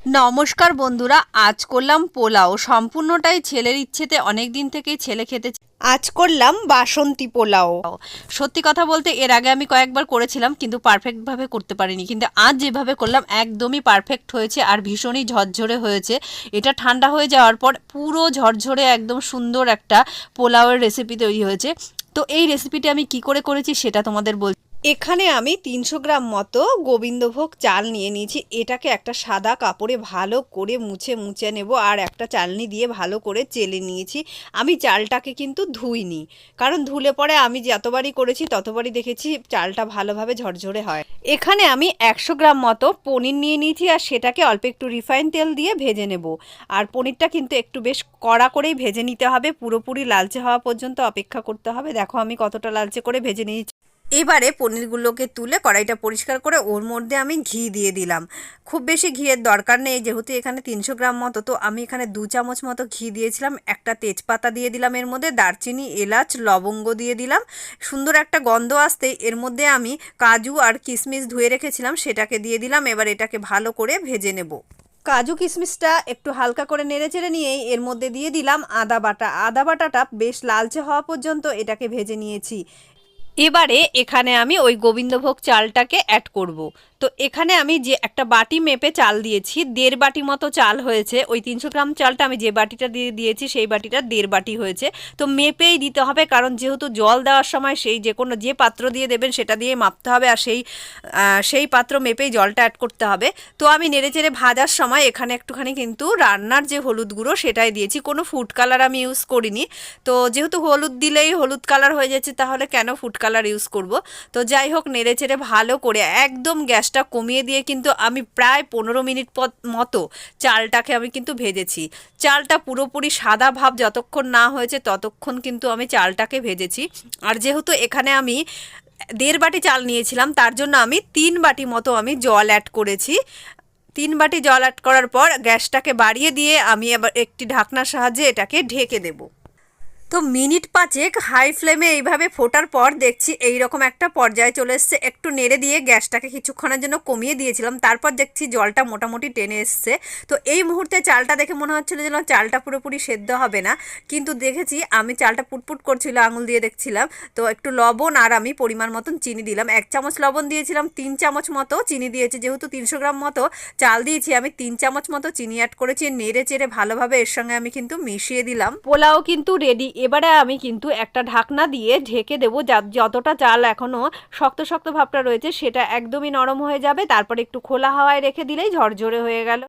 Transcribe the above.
নমস্কার বন্ধুরা, আজ করলাম পোলাও। সম্পূর্ণটাই ছেলের ইচ্ছেতে অনেক দিন থেকেই ছেলে খেতে আজ করলাম বাসন্তী পোলাও। সত্যি কথা বলতে, এর আগে আমি কয়েকবার করেছিলাম, কিন্তু পারফেক্টভাবে করতে পারিনি। কিন্তু আজ যেভাবে করলাম, একদমই পারফেক্ট হয়েছে আর ভীষণই ঝরঝরে হয়েছে। এটা ঠান্ডা হয়ে যাওয়ার পর পুরো ঝরঝরে একদম সুন্দর একটা পোলাওয়ের রেসিপি তৈরি হয়েছে। তো এই রেসিপিটি আমি কি করে করেছি, সেটা তোমাদের বল এখানে আমি তিনশো গ্রাম মতো গোবিন্দভোগ চাল নিয়ে নিয়েছি। এটাকে একটা সাদা কাপড়ে ভালো করে মুছে মুছে নেব আর একটা চালনি দিয়ে ভালো করে চেলে নিয়েছি। আমি চালটাকে কিন্তু ধুইনি, কারণ ধুলে পরে আমি যতবারই করেছি ততবারই দেখেছি চালটা ভালোভাবে ঝরঝরে হয়। এখানে আমি একশো গ্রাম মতো পনির নিয়ে নিয়েছি আর সেটাকে অল্প একটু রিফাইন তেল দিয়ে ভেজে নেব। আর পনিরটা কিন্তু একটু বেশ কড়া করেই ভেজে নিতে হবে, পুরোপুরি লালচে হওয়া পর্যন্ত অপেক্ষা করতে হবে। দেখো আমি কতটা লালচে করে ভেজে নিয়েছি। এবারে পনিরগুলোকে তুলে কড়াইটা পরিষ্কার করে ওর মধ্যে আমি ঘি দিয়ে দিলাম। খুব বেশি ঘিয়ের দরকার নেই, যেহেতু এখানে তিনশো গ্রাম মতো, তো আমি এখানে দু চামচ মতো ঘি দিয়েছিলাম, একটা তেজপাতা দিয়ে দিলাম এর মধ্যে, দারচিনি, এলাচ, লবঙ্গ দিয়ে দিলাম। সুন্দর একটা গন্ধ আসতেই এর মধ্যে আমি কাজু আর কিশমিশ ধুয়ে রেখেছিলাম, সেটাকে দিয়ে দিলাম, এবার এটাকে ভালো করে ভেজে নেব। কাজু কিশমিশটা একটু হালকা করে নেড়ে চেড়ে নিয়েই এর মধ্যে দিয়ে দিলাম আদা বাটা। আদা বাটাটা বেশ লালচে হওয়া পর্যন্ত এটাকে ভেজে নিয়েছি। এবারে এখানে আমি ওই গোবিন্দভোগ চালটাকে অ্যাড করব। তো এখানে আমি যে একটা বাটি মেপে চাল দিয়েছি, দেড় বাটি মতো চাল হয়েছে। ওই তিনশো গ্রাম চালটা আমি যে বাটিটা দিয়ে দিয়েছি, সেই বাটিটা দেড় বাটি হয়েছে। তো মেপেই দিতে হবে, কারণ যেহেতু জল দেওয়ার সময় সেই যে কোনো যে পাত্র দিয়ে দেবেন সেটা দিয়ে মাপতে হবে, আর সেই সেই পাত্র মেপেই জলটা অ্যাড করতে হবে। তো আমি নেড়েচেড়ে ভাজার সময় এখানে একটুখানি কিন্তু রান্নার যে হলুদ গুঁড়ো সেটাই দিয়েছি। কোনো ফুড কালার আমি ইউজ করিনি। তো যেহেতু হলুদ দিলেই হলুদ কালার হয়ে যাচ্ছে, তাহলে কেন ফুড কালার ইউজ করব। তো যাই হোক, নেড়ে চেড়ে ভালো করে একদম গ্যাসটা কমিয়ে দিয়ে কিন্তু আমি প্রায় পনেরো মিনিট মতো চালটাকে আমি কিন্তু ভেজেছি। চালটা পুরোপুরি সাদা ভাব যতক্ষণ না হয়েছে ততক্ষণ কিন্তু আমি চালটাকে ভেজেছি। আর যেহেতু এখানে আমি দেড় বাটি চাল নিয়েছিলাম, তার জন্য আমি তিন বাটি মতো আমি জল অ্যাড করেছি। তিন বাটি জল অ্যাড করার পর গ্যাসটাকে বাড়িয়ে দিয়ে আমি আবার একটি ঢাকনার সাহায্যে এটাকে ঢেকে দেবো। তো মিনিট পাঁচেক হাই ফ্লেমে এইভাবে ফোটার পর দেখছি এই রকম একটা পর্যায়ে চলে এসছে। একটু নেড়ে দিয়ে গ্যাসটাকে কিছুক্ষণের জন্য কমিয়ে দিয়েছিলাম। তারপর দেখছি জলটা মোটামুটি টেনে এসছে। তো এই মুহূর্তে চালটা দেখে মনে হচ্ছিল যেন চালটা পুরোপুরি সেদ্ধ হবে না। কিন্তু দেখেছি আমি চালটা পুটপুট করছিল, আঙুল দিয়ে দেখছিলাম। তো একটু লবণ আর আমি পরিমাণ মতন চিনি দিলাম। এক চামচ লবণ দিয়েছিলাম, তিন চামচ মতো চিনি দিয়েছি। যেহেতু তিনশো গ্রাম মতো চাল দিয়েছি, আমি তিন চামচ মতো চিনি অ্যাড করেছি। নেড়ে চেড়ে ভালোভাবে এর সঙ্গে আমি কিন্তু মিশিয়ে দিলাম। পোলাও কিন্তু রেডি এবারে আমি কিন্তু একটা ঢাকনা দিয়ে ঢেকে দেবো যতটা চাল এখনও শক্ত শক্ত ভাবটা রয়েছে, সেটা একদমই নরম হয়ে যাবে। তারপর একটু খোলা হাওয়ায় রেখে দিলেই ঝরঝরে হয়ে গেল।